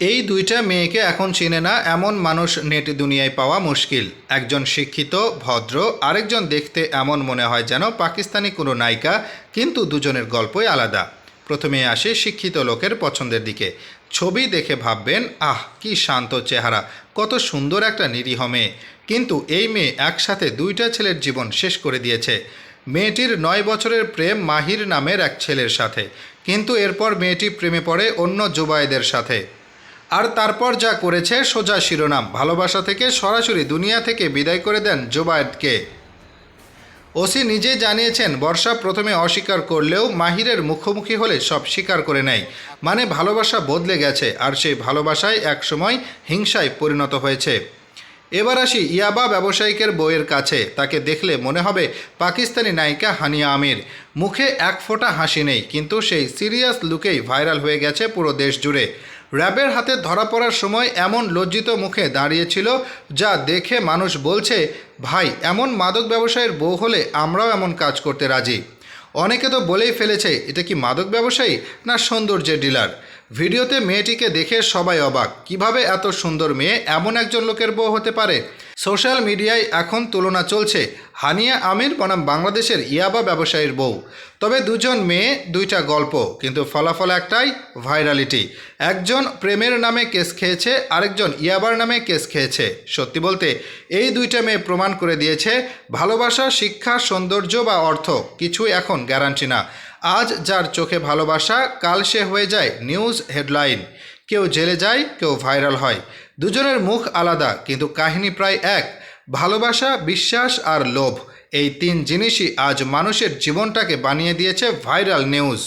এই দুইটা মেয়েকে এখন চিনে না এমন মানুষ নেট দুনিয়ায় পাওয়া মুশকিল। একজন শিক্ষিত, ভদ্র, আরেকজন দেখতে এমন মনে হয় যেন পাকিস্তানি কোনো নায়িকা, কিন্তু দুজনের গল্পই আলাদা। প্রথমে আসে শিক্ষিত লোকের পছন্দের দিকে। ছবি দেখে ভাববেন, আহ, কি শান্ত চেহারা, কত সুন্দর একটা নিরীহ মেয়ে। কিন্তু এই মেয়ে একসাথে দুইটা ছেলের জীবন শেষ করে দিয়েছে। মেয়েটির নয় বছরের প্রেম মাহির নামের এক ছেলের সাথে। কিন্তু এরপর মেয়েটি প্রেমে পড়ে অন্য যুবায়েদের সাথে। আর তারপর যা করেছে সোজা শিরোনাম, ভালোবাসা থেকে সরাসরি দুনিয়া থেকে বিদায় করে দেন জোবায়েদকে। ওসি নিজে জানিয়েছেন, বর্ষা প্রথমে অস্বীকার করলেও মাহিরের মুখোমুখি হলে সব স্বীকার করে নেয়। মানে ভালোবাসা বদলে গেছে, আর সেই ভালোবাসায় একসময় হিংসায় পরিণত হয়েছে। এবার আসি ইয়াবা ব্যবসায়িকের বইয়ের কাছে। তাকে দেখলে মনে হবে পাকিস্তানি নায়িকা হানিয়া আমির। মুখে এক ফোঁটা হাসি নেই, কিন্তু সেই সিরিয়াস লুকেই ভাইরাল হয়ে গেছে পুরো দেশ জুড়ে। র্যাবের হাতে ধরা পড়ার সময় এমন লজ্জিত মুখে দাঁড়িয়েছিল যা দেখে মানুষ বলছে, ভাই, এমন মাদক ব্যবসায়ীর বউ হলে আমরাও এমন কাজ করতে রাজি। অনেকে তো বলেই ফেলেছে, এটা কি মাদক ব্যবসায়ী না সৌন্দর্যের ডিলার? ভিডিওতে মেয়েটিকে দেখে সবাই অবাক। কীভাবে এত সুন্দর মেয়ে? এমন একজন লোকের বউ হতে পারে? সোশ্যাল মিডিয়ায় এখন তুলনা চলছে। হানিয়া আমির বনাম বাংলাদেশের ইয়াবা ব্যবসায়ীর বউ। তবে দুজন মেয়ে, দুইটা গল্প, কিন্তু ফলাফল একটাই, ভাইরালিটি। একজন প্রেমের নামে কেস খেয়েছে, আরেকজন ইয়াবার নামে কেস খেয়েছে। সত্যি বলতে, এই দুইটা মেয়ে প্রমাণ করে দিয়েছে, ভালোবাসা, শিক্ষা, সৌন্দর্য বা অর্থ কিছুই এখন গ্যারান্টি না। আজ যার চোখে ভালোবাসা, কাল সে হয়ে যায় নিউজ হেডলাইন। কেউ জেলে যায়, কেউ ভাইরাল হয়। দুজনের মুখ আলাদা, কিন্তু কাহিনী প্রায় এক। ভালোবাসা, বিশ্বাস আর লোভ, এই তিন জিনিসই আজ মানুষের জীবনটাকে বানিয়ে দিয়েছে ভাইরাল নিউজ।